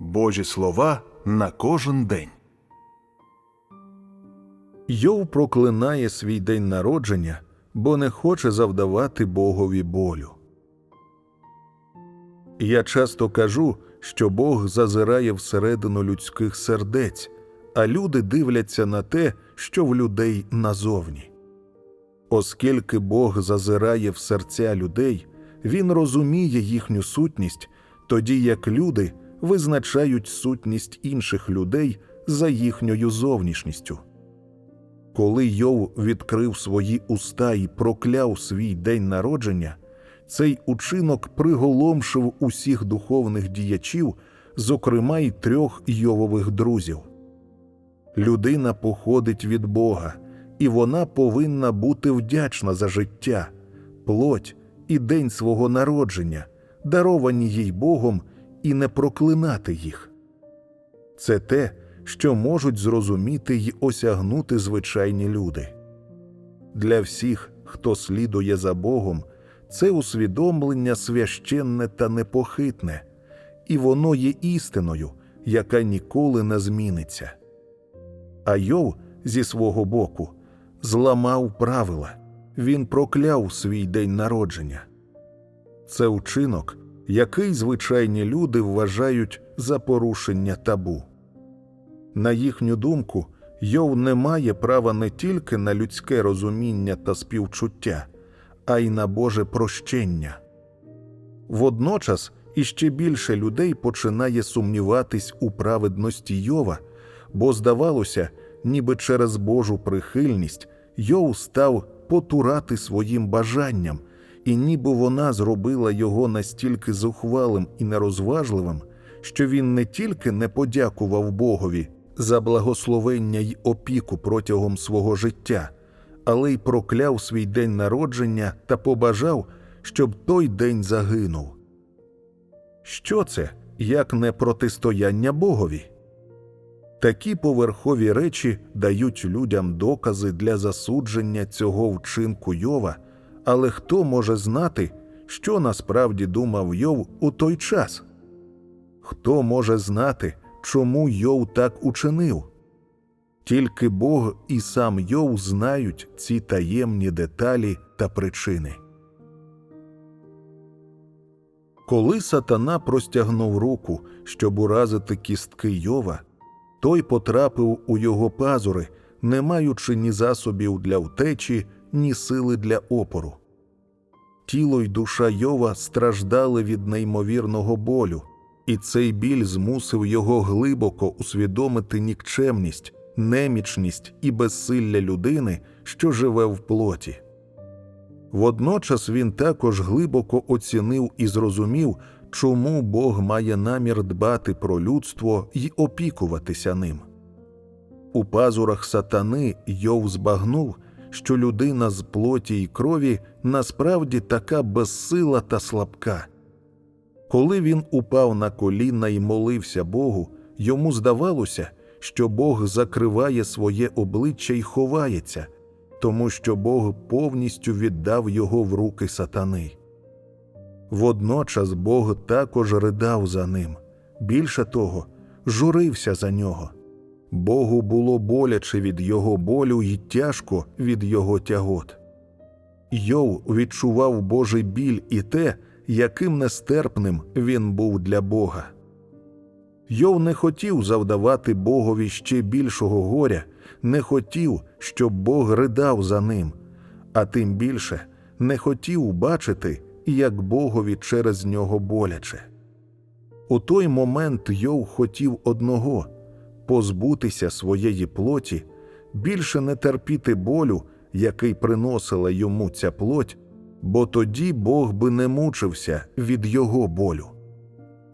Божі слова на кожен день. Йов проклинає свій день народження, бо не хоче завдавати Богові болю. Я часто кажу, що Бог зазирає всередину людських сердець, а люди дивляться на те, що в людей назовні. Оскільки Бог зазирає в серця людей, Він розуміє їхню сутність, тоді як люди визначають сутність інших людей за їхньою зовнішністю. Коли Йов відкрив свої уста і прокляв свій день народження, цей учинок приголомшив усіх духовних діячів, зокрема й трьох Йовових друзів. Людина походить від Бога, і вона повинна бути вдячна за життя, плоть і день свого народження, даровані їй Богом, і не проклинати їх. Це те, що можуть зрозуміти й осягнути звичайні люди. Для всіх, хто слідує за Богом, це усвідомлення священне та непохитне, і воно є істиною, яка ніколи не зміниться. А Йов зі свого боку зламав правила, він прокляв свій день народження. Це учинок, який звичайні люди вважають за порушення табу. На їхню думку, Йов не має права не тільки на людське розуміння та співчуття, а й на Боже прощення. Водночас іще більше людей починає сумніватись у праведності Йова, бо здавалося, ніби через Божу прихильність Йов став потурати своїм бажанням, і ніби вона зробила його настільки зухвалим і нерозважливим, що він не тільки не подякував Богові за благословення й опіку протягом свого життя, але й прокляв свій день народження та побажав, щоб той день загинув. Що це, як не протистояння Богові? Такі поверхові речі дають людям докази для засудження цього вчинку Йова, але хто може знати, що насправді думав Йов у той час? Хто може знати, чому Йов так учинив? Тільки Бог і сам Йов знають ці таємні деталі та причини. Коли сатана простягнув руку, щоб уразити кістки Йова, той потрапив у його пазури, не маючи ні засобів для втечі, ні сили для опору. Тіло й душа Йова страждали від неймовірного болю, і цей біль змусив його глибоко усвідомити нікчемність, немічність і безсилля людини, що живе в плоті. Водночас він також глибоко оцінив і зрозумів, чому Бог має намір дбати про людство й опікуватися ним. У пазурах сатани Йов збагнув, що людина з плоті й крові насправді така безсила та слабка. Коли він упав на коліна і молився Богу, йому здавалося, що Бог закриває своє обличчя й ховається, тому що Бог повністю віддав його в руки сатани. Водночас Бог також ридав за ним, більше того, журився за нього. Богу було боляче від його болю і тяжко від його тягот. Йов відчував Божий біль і те, яким нестерпним він був для Бога. Йов не хотів завдавати Богові ще більшого горя, не хотів, щоб Бог ридав за ним, а тим більше не хотів бачити, як Богові через нього боляче. У той момент Йов хотів одного позбутися своєї плоті, більше не терпіти болю, який приносила йому ця плоть, бо тоді Бог би не мучився від його болю.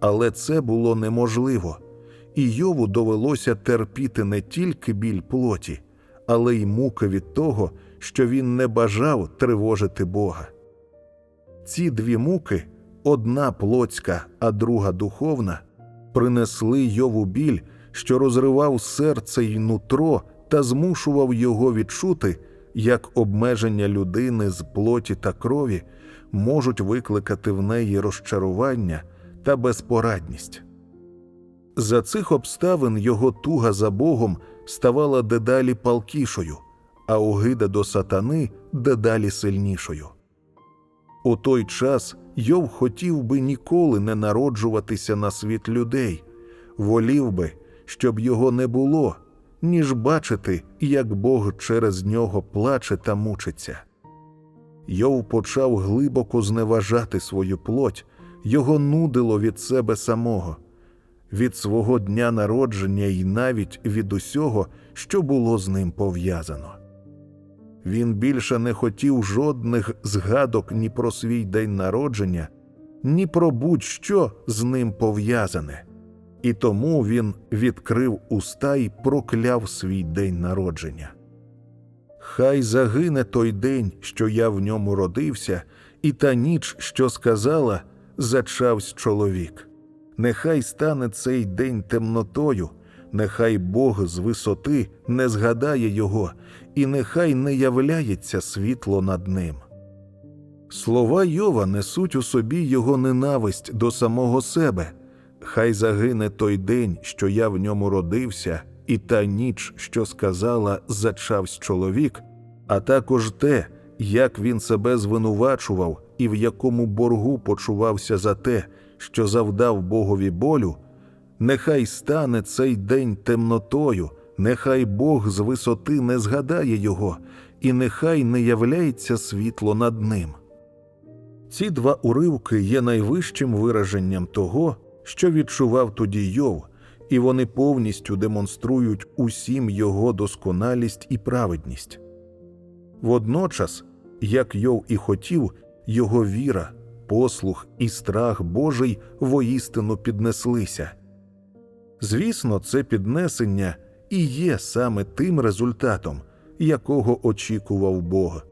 Але це було неможливо, і Йову довелося терпіти не тільки біль плоті, але й муки від того, що він не бажав тривожити Бога. Ці дві муки, одна плотська, а друга духовна, принесли Йову біль, що розривав серце й нутро та змушував його відчути, як обмеження людини з плоті та крові можуть викликати в неї розчарування та безпорадність. За цих обставин його туга за Богом ставала дедалі палкішою, а огида до сатани дедалі сильнішою. У той час Йов хотів би ніколи не народжуватися на світ людей, волів би, щоб його не було, ніж бачити, як Бог через нього плаче та мучиться. Йов почав глибоко зневажати свою плоть, його нудило від себе самого, від свого дня народження і навіть від усього, що було з ним пов'язано. Він більше не хотів жодних згадок ні про свій день народження, ні про будь-що з ним пов'язане, і тому він відкрив уста й прокляв свій день народження. Хай загине той день, що я в ньому родився, і та ніч, що сказала, зачавсь чоловік. Нехай стане цей день темнотою, нехай Бог з висоти не згадає його, і нехай не являється світло над ним. Слова Йова несуть у собі його ненависть до самого себе. Хай загине той день, що я в ньому родився, і та ніч, що сказала, зачавсь чоловік, а також те, як він себе звинувачував і в якому боргу почувався за те, що завдав Богові болю, нехай стане цей день темнотою, нехай Бог з висоти не згадає його, і нехай не являється світло над ним. Ці два уривки є найвищим вираженням того, що відчував тоді Йов, і вони повністю демонструють усім його досконалість і праведність. Водночас, як Йов і хотів, його віра, послух і страх Божий воістину піднеслися. Звісно, це піднесення і є саме тим результатом, якого очікував Бог.